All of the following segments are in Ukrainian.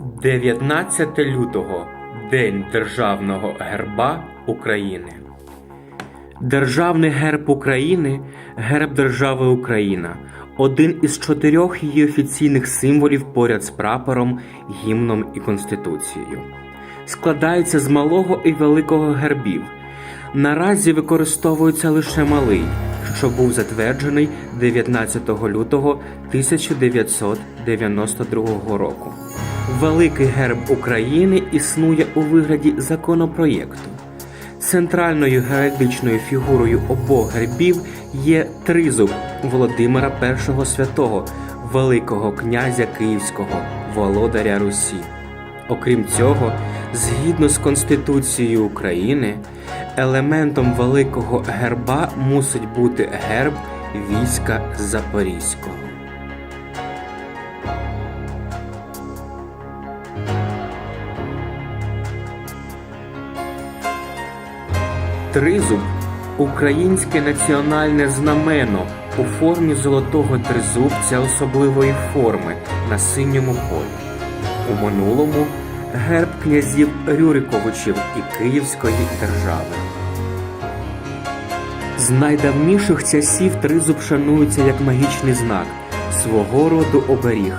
19 лютого День Державного герба України. Державний герб України герб держави Україна, один із чотирьох її офіційних символів поряд з прапором, гімном і конституцією. Складається з малого і великого гербів. Наразі використовується лише малий, що був затверджений 19 лютого 1992 року. Великий герб України існує у вигляді законопроєкту. Центральною геральдичною фігурою обох гербів є тризуб Володимира І Святого, Великого князя Київського, володаря Русі. Окрім цього, згідно з Конституцією України, елементом великого герба мусить бути герб війська Запорізького. Тризуб українське національне знамено у формі золотого тризубця особливої форми на синьому полі. У минулому герб князів Рюриковичів і Київської держави. З найдавніших часів тризуб шанується як магічний знак свого роду оберіг.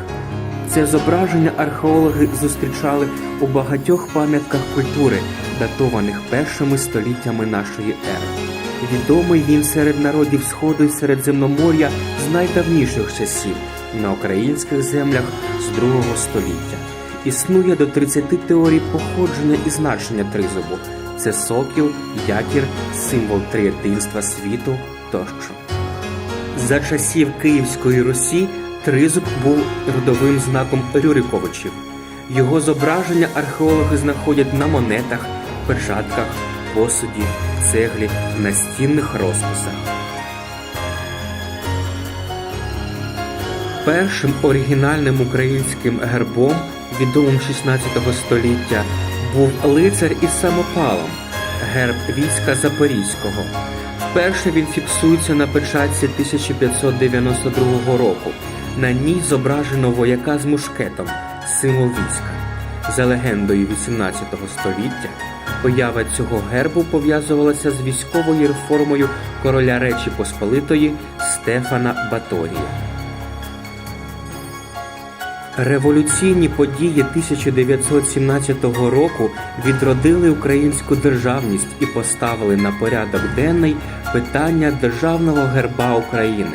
Це зображення археологи зустрічали у багатьох пам'ятках культури, датованих першими століттями нашої ери. Відомий він серед народів Сходу і Середземномор'я з найдавніших часів на українських землях з другого століття. Існує до 30 теорій походження і значення тризубу. Це сокіл, якір, символ триєдинства світу тощо. За часів Київської Русі тризуб був родовим знаком Рюриковичів. Його зображення археологи знаходять на монетах, печатках, посуді, цеглі, настінних розписах. Першим оригінальним українським гербом, відомим 16 століття, був лицар із самопалом, герб війська Запорізького. Вперше він фіксується на печатці 1592 року. На ній зображено вояка з мушкетом, символ війська. За легендою 18 століття, поява цього гербу пов'язувалася з військовою реформою короля Речі Посполитої Стефана Баторія. Революційні події 1917 року відродили українську державність і поставили на порядок денний питання державного герба України.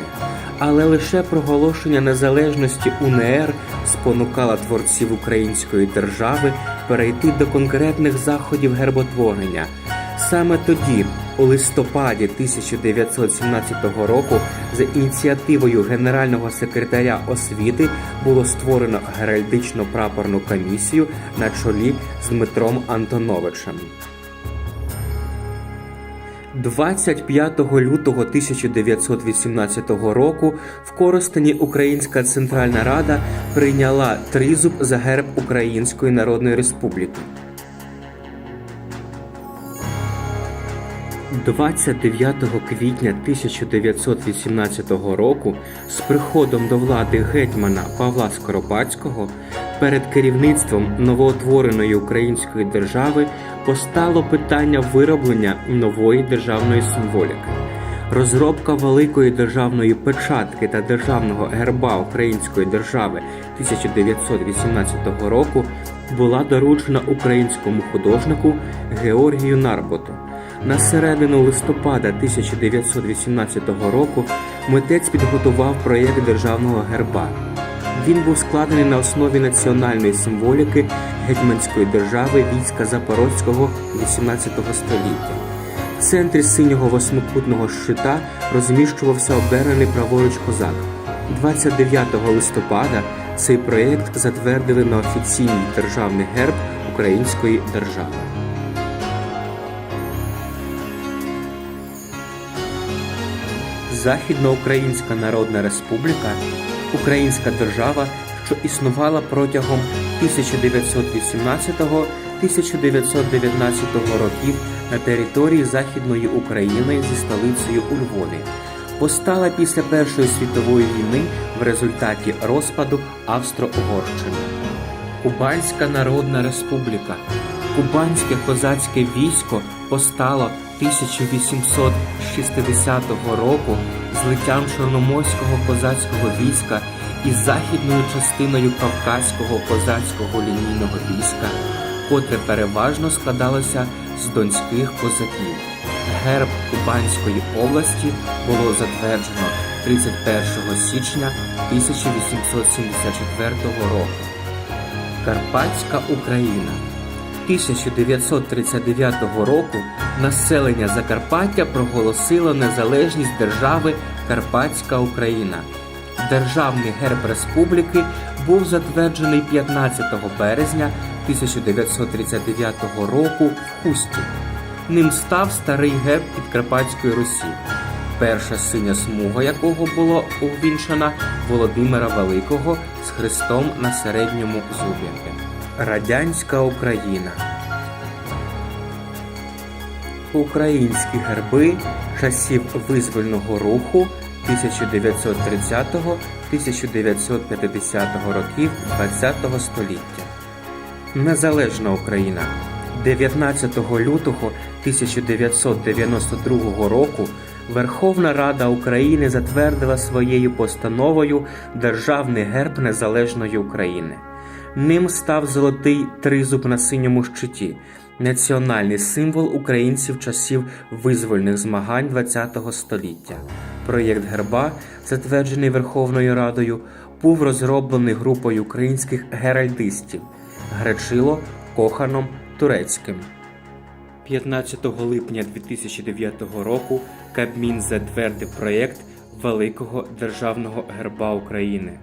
Але лише проголошення незалежності УНР спонукало творців української держави перейти до конкретних заходів герботворення. Саме тоді, у листопаді 1917 року, за ініціативою генерального секретаря освіти було створено геральдично-прапорну комісію на чолі з Дмитром Антоновичем. 25 лютого 1918 року в Коростені Українська Центральна Рада прийняла тризуб за герб Української Народної Республіки. 29 квітня 1918 року з приходом до влади гетьмана Павла Скоропадського перед керівництвом новоутвореної української держави постало питання вироблення нової державної символіки. Розробка великої державної печатки та державного герба Української держави 1918 року була доручена українському художнику Георгію Нарботу. На середину листопада 1918 року митець підготував проєкт державного герба. Він був складений на основі національної символіки гетьманської держави війська Запорозького 18 століття. В центрі синього восьмикутного щита розміщувався оберений праворуч козак. 29 листопада цей проєкт затвердили на офіційний державний герб Української держави. Західноукраїнська Народна Республіка Українська держава, що існувала протягом 1918-1919 років на території Західної України зі столицею у Львові. Постала після Першої світової війни в результаті розпаду Австро-Угорщини. Кубанська Народна Республіка. Кубанське козацьке військо постало 1860 року злиттям Чорноморського козацького війська із західною частиною Кавказького козацького лінійного війська, котре переважно складалося з донських козаків. Герб Кубанської області було затверджено 31 січня 1874 року. Карпатська Україна 1939 року населення Закарпаття проголосило незалежність держави Карпатська Україна. Державний герб республіки був затверджений 15 березня 1939 року в Хусті. Ним став старий герб Підкарпатської Русі, перша синя смуга якого була увінчана Володимира Великого з хрестом на середньому зубі. Радянська Україна Українські герби часів визвольного руху 1930-1950 років ХХ століття. Незалежна Україна 19 лютого 1992 року Верховна Рада України затвердила своєю постановою Державний герб Незалежної України. Ним став золотий тризуб на синьому щиті, національний символ українців часів визвольних змагань ХХ століття. Проєкт герба, затверджений Верховною Радою, був розроблений групою українських геральдистів Гречило, Коханом, Турецьким. 15 липня 2009 року Кабмін затвердив проєкт Великого державного герба України.